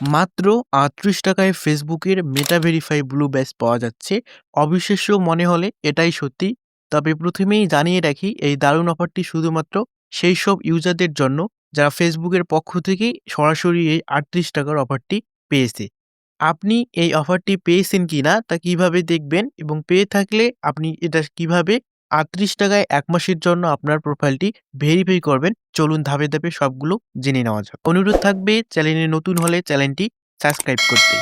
মাত্র আটত্রিশ টাকায় ফেসবুকের মেটা ভেরিফাই ব্লু ব্যাচ পাওয়া যাচ্ছে। অবিশ্বাস্য মনে হলে এটাই সত্যি। তবে প্রথমেই জানিয়ে রাখি, এই দারুণ অফারটি শুধুমাত্র সেই সব ইউজারদের জন্য যারা ফেসবুকের পক্ষ থেকেই সরাসরি এই আটত্রিশ টাকার অফারটি পেয়েছে। আপনি এই অফারটি পেয়েছেন কিনা তা কীভাবে দেখবেন এবং পেয়ে থাকলে আপনি এটা কীভাবে আটত্রিশ টাকায় এক মাসের জন্য আপনার প্রোফাইলটি ভেরিফাই করবেন। চলুন ধাপে ধাপে সবগুলো জেনে নেওয়া যাক। অনুরোধ থাকবে চ্যানেলে নতুন হলে চ্যানেলটি সাবস্ক্রাইব করতে।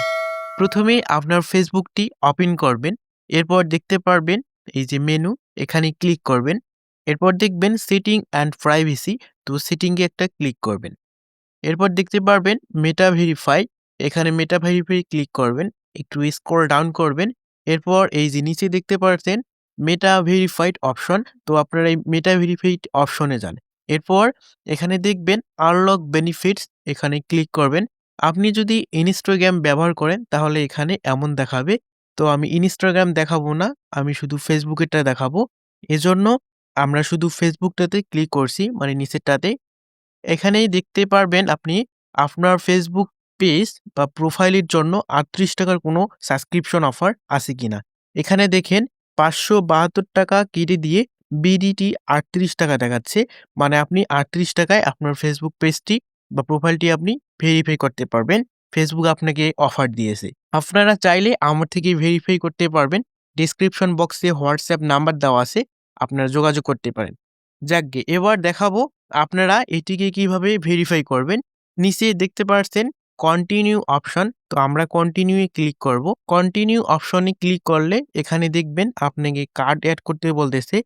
প্রথমে আপনার ফেসবুকটি ওপেন করবেন। এরপর দেখতে পারবেন এই যে মেনু এখানে ক্লিক করবেন। এরপর দেখবেন সেটিং অ্যান্ড প্রাইভেসি তো সেটিংয়ে একটা ক্লিক করবেন। এরপর দেখতে পারবেন মেটা ভেরিফাই এখানে মেটা ভেরিফাই ক্লিক করবেন। একটু স্ক্রল ডাউন করবেন। এরপর এই যে নিচে দেখতে পাচ্ছেন মেটা ভেরিফাইড অপশন তো আপনারা এই মেটা ভেরিফাইড অপশনে যান। এরপর এখানে দেখবেন আনলক বেনিফিটস এখানে ক্লিক করবেন। আপনি যদি ইনস্টাগ্রাম ব্যবহার করেন, তাহলে এখানে এমন দেখাবে, তো আমি ইনস্টাগ্রাম দেখাবো না, আমি শুধু ফেসবুকেরটা দেখাবো। এজন্য আমরা শুধু ফেসবুকটাতে ক্লিক করছি মানে নিচেরটাতে। এখানেই দেখতে পারবেন আপনি আপনার ফেসবুক পেজ বা প্রোফাইলের জন্য আটত্রিশ টাকার কোনো সাবস্ক্রিপশন অফার আছে কিনা। এখানে দেখেন পাঁচশো বাহাত্তর টাকা কেটে দিয়ে বিডিটি আটত্রিশ টাকা দেখাচ্ছে। মানে আপনি আটত্রিশ টাকায় আপনার ফেসবুক পেজটি বা প্রোফাইলটি আপনি ভেরিফাই করতে পারবেন। ফেসবুক আপনাকে অফার দিয়েছে। আপনারা চাইলে আমার থেকে ভেরিফাই করতে পারবেন। ডিসক্রিপশন বক্সে হোয়াটসঅ্যাপ নাম্বার দেওয়া আছে। আপনারা যোগাযোগ করতে পারেন। যাকগে, এবার দেখাবো আপনারা এটিকে কীভাবে ভেরিফাই করবেন। নিচে দেখতে পাচ্ছেন কন্টিনিউ অপশন তো আমরা কন্টিনিউয়ে ক্লিক করব। কন্টিনিউ অপশনে ক্লিক করলে এখানে দেখবেন আপনাকে কার্ড অ্যাড করতে বলতেছে।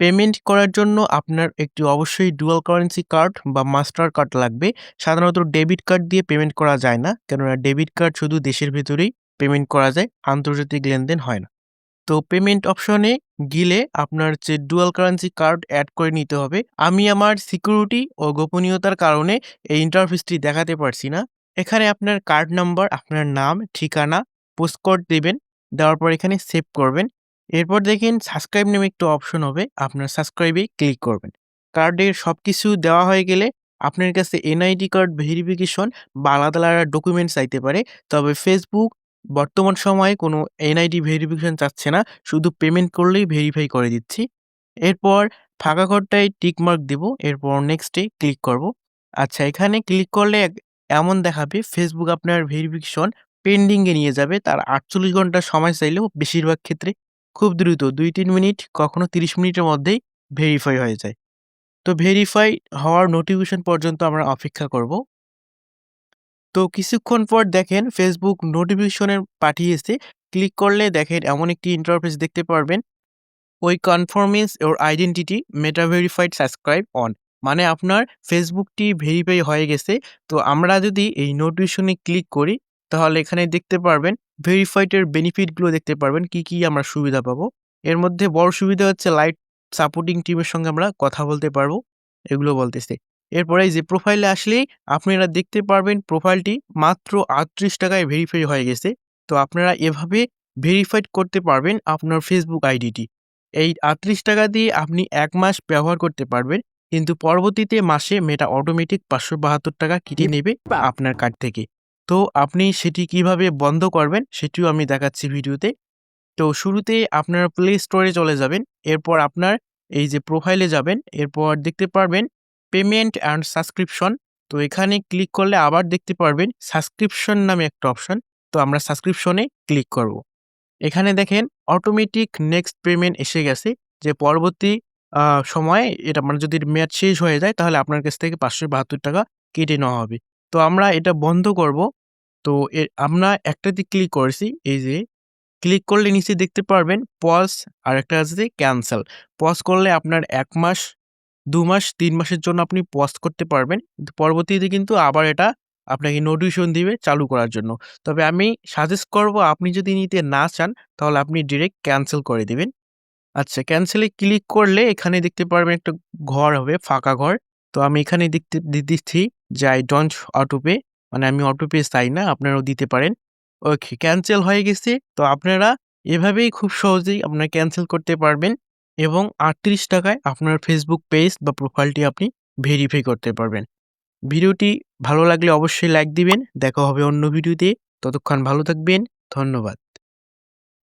পেমেন্ট করার জন্য আপনার একটি অবশ্যই ডুয়াল কারেন্সি কার্ড বা মাস্টার কার্ড লাগবে। সাধারণত ডেবিট কার্ড দিয়ে পেমেন্ট করা যায় না, কেননা ডেবিট কার্ড শুধু দেশের ভেতরেই পেমেন্ট করা যায়, আন্তর্জাতিক লেনদেন হয় না। তো পেমেন্ট অপশনে গিলে আপনার যে ডুয়াল কারেন্সি কার্ড অ্যাড করে নিতে হবে। আমি আমার সিকিউরিটি ও গোপনীয়তার কারণে এই ইন্টারফেসটি দেখাতে পারছি না। এখানে আপনার কার্ড নাম্বার আপনার নাম, ঠিকানা পোস্টকোড দেবেন, দেওয়ার পর এখানে সেভ করবেন। এরপর দেখেন সাবস্ক্রাইব নামে একটু অপশন হবে, আপনার সাবস্ক্রাইবে ক্লিক করবেন। কার্ডের সব কিছু দেওয়া হয়ে গেলে আপনার কাছে এনআইডি কার্ড ভেরিফিকেশন বা আলাদা আলাদা ডকুমেন্ট চাইতে পারে। তবে ফেসবুক বর্তমান সময়ে কোনো এনআইডি ভেরিফিকেশন চাচ্ছে না, শুধু পেমেন্ট করলেই ভেরিফাই করে দিচ্ছি। এরপর ফাঁকা ঘরটায় টিকমার্ক দেব, এরপর নেক্সটে ক্লিক করব। আচ্ছা এখানে ক্লিক করলে এমন দেখাবে ফেসবুক আপনার ভেরিফিকেশন পেন্ডিংয়ে নিয়ে যাবে। তার আটচল্লিশ ঘণ্টা সময় চাইলেও বেশিরভাগ ক্ষেত্রে খুব দ্রুত দুই তিন মিনিট, কখনো তিরিশ মিনিটের মধ্যেই ভেরিফাই হয়ে যায়। তো ভেরিফাই হওয়ার নোটিফিকেশন পর্যন্ত আমরা অপেক্ষা করব। তো কিছুক্ষণ পর দেখেন ফেসবুক নোটিফিকেশনের পাঠিয়েছে। ক্লিক করলে দেখেন এমন একটি ইন্টারফেস দেখতে পারবেন। ওই কনফার্মেন্স ওর identity Meta verified subscribe on মানে আপনার ফেসবুকটি ভেরিফাই হয়ে গেছে। তো আমরা যদি এই নোটিফিকেশনে ক্লিক করি, তাহলে এখানে দেখতে পারবেন ভেরিফাইডের বেনিফিটগুলো দেখতে পারবেন, কি কি আমরা সুবিধা পাবো। এর মধ্যে বড় সুবিধা হচ্ছে লাইট সাপোর্টিং টিমের সঙ্গে আমরা কথা বলতে পারব, এগুলো বলতেছে। এরপরে যে প্রোফাইলে আসলেই আপনারা দেখতে পারবেন প্রোফাইলটি মাত্র আটত্রিশ টাকায় ভেরিফাই হয়ে গেছে। তো আপনারা এভাবে ভেরিফাইড করতে পারবেন আপনার ফেসবুক আইডিটি এই আটত্রিশ টাকা দিয়ে আপনি এক মাস ব্যবহার করতে পারবেন। কিন্তু পরবর্তীতে মাসে মেটা অটোমেটিক পাঁচশো বাহাত্তর টাকা কেটে নেবে আপনার কার্ড থেকে। তো আপনি সেটি কীভাবে বন্ধ করবেন সেটিও আমি দেখাচ্ছি ভিডিওতে। তো শুরুতে আপনার প্লে স্টোরে চলে যাবেন এরপর আপনার এই যে প্রোফাইলে যাবেন এরপর দেখতে পারবেন পেমেন্ট অ্যান্ড সাবস্ক্রিপশন তো এখানে ক্লিক করলে আবার দেখতে পারবেন সাবস্ক্রিপশন নামে একটা অপশন তো আমরা সাবস্ক্রিপশনে ক্লিক করব। এখানে দেখেন অটোমেটিক নেক্সট পেমেন্ট এসে গেছে যে পরবর্তী সময়ে এটা মানে যদি মেয়াদ শেষ হয়ে যায় তাহলে আপনার কাছ থেকে পাঁচশো বাহাত্তর টাকা কেটে নেওয়া হবে। তো আমরা এটা বন্ধ করব। তো আমরা একটা একটাতে ক্লিক করেছি, এই যে ক্লিক করলে নিচে দেখতে পারবেন পজ আর একটা আছে ক্যান্সেল পজ করলে আপনার এক মাস, দু মাস, তিন মাসের জন্য আপনি পজ করতে পারবেন। পরবর্তীতে কিন্তু আবার এটা আপনাকে নোটিফিকেশন দিবে চালু করার জন্য। তবে আমি সাজেস্ট করব আপনি যদি নিতে না চান তাহলে আপনি ডিরেক্ট ক্যান্সেল করে দিবেন। আচ্ছা ক্যান্সেলে ক্লিক করলে এখানে দেখতে পারবেন একটা ঘর হবে, ফাঁকা ঘর। তো আমি এখানে দেখতে দিচ্ছি যে আই ডোন্ট অটোপে মানে আমি অটোপে চাই না, আপনারাও দিতে পারেন। ওকে ক্যান্সেল হয়ে গেছে। তো আপনারা এভাবেই খুব সহজেই আপনারা ক্যান্সেল করতে পারবেন এবং আটত্রিশ টাকায় আপনার ফেসবুক পেজ বা প্রোফাইলটি আপনি ভেরিফাই করতে পারবেন। ভিডিওটি ভালো লাগলে অবশ্যই লাইক দিবেন। দেখা হবে অন্য ভিডিওতে। ততক্ষণ ভালো থাকবেন। ধন্যবাদ।